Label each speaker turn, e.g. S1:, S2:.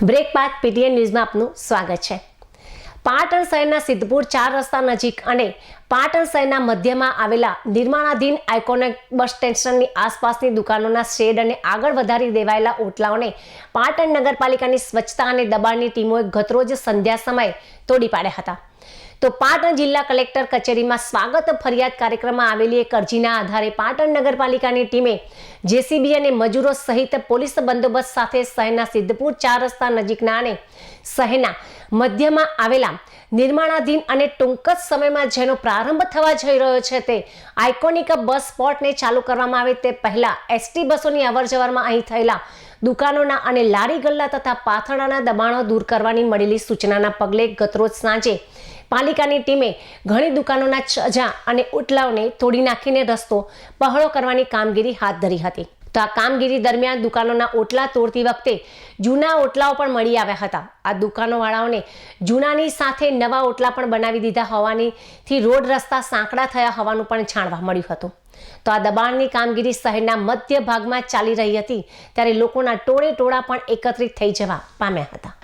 S1: Break બાદ PTN ન્યૂઝમાં આપનું સ્વાગત છે. પાટણ શહેરના સિદ્ધપુર ચાર રસ્તા નજીક અને પાટણ શહેરના મધ્યમાં આવેલા નિર્માણાધીન આઇકોનિક બસ સ્ટેશનની આસપાસની દુકાનોના શેડ અને આગળ વધારી દેવાયેલા ઓટલાઓને પાટણ નગરપાલિકાની સ્વચ્છતા અને દબાણની ટીમોએ ગતરોજ સંધ્યા સમયે તોડી પાડ્યા હતા. તો પાટણ જિલ્લા કલેક્ટર કચેરીમાં સ્વાગત ફરિયાદ કાર્યક્રમમાં આવેલી એક અરજીના આધારે પાટણ નગરપાલિકાની ટીમે જેસીબી અને મજૂરો સહિત પોલીસ બંદોબસ્ત સાથે શહેરના સિદ્ધપુર ચાર રસ્તા નજીકના અને શહેરના મધ્યમાં આવેલા નિર્માણાધીન અને ટૂંક જ સમયમાં જેનો પ્રારંભ થવા જઈ રહ્યો છે તે આઇકોનિક બસ સ્પોટને ચાલુ કરવામાં આવે તે પહેલા એસટી બસોની અવરજવરમાં અહીં થયેલા દુકાનોના અને લારી ગલ્લા તથા પાથરણાના દબાણો દૂર કરવાની મળેલી સૂચનાના પગલે ગતરોજ સાંજે પાલિકાની ટીમે ઘણી દુકાનોના છજા અને ઉટલાઓને તોડી નાખીને રસ્તો પહોળો કરવાની કામગીરી હાથ ધરી હતી. તો આ કામગીરી દરમિયાન દુકાનોના ઓટલા તોડતી વખતે જૂના ઓટલાઓ પણ મળી આવ્યા હતા. આ દુકાનોવાળાઓને જૂનાની સાથે નવા ઓટલા પણ બનાવી દીધા હોવાનીથી રોડ રસ્તા સાંકડા થયા હોવાનું પણ જાણવા મળ્યું હતું. તો આ દબાણની કામગીરી શહેરના મધ્ય ભાગમાં ચાલી રહી હતી, ત્યારે લોકોના ટોળે ટોળા પણ એકત્રિત થઈ જવા પામ્યા હતા.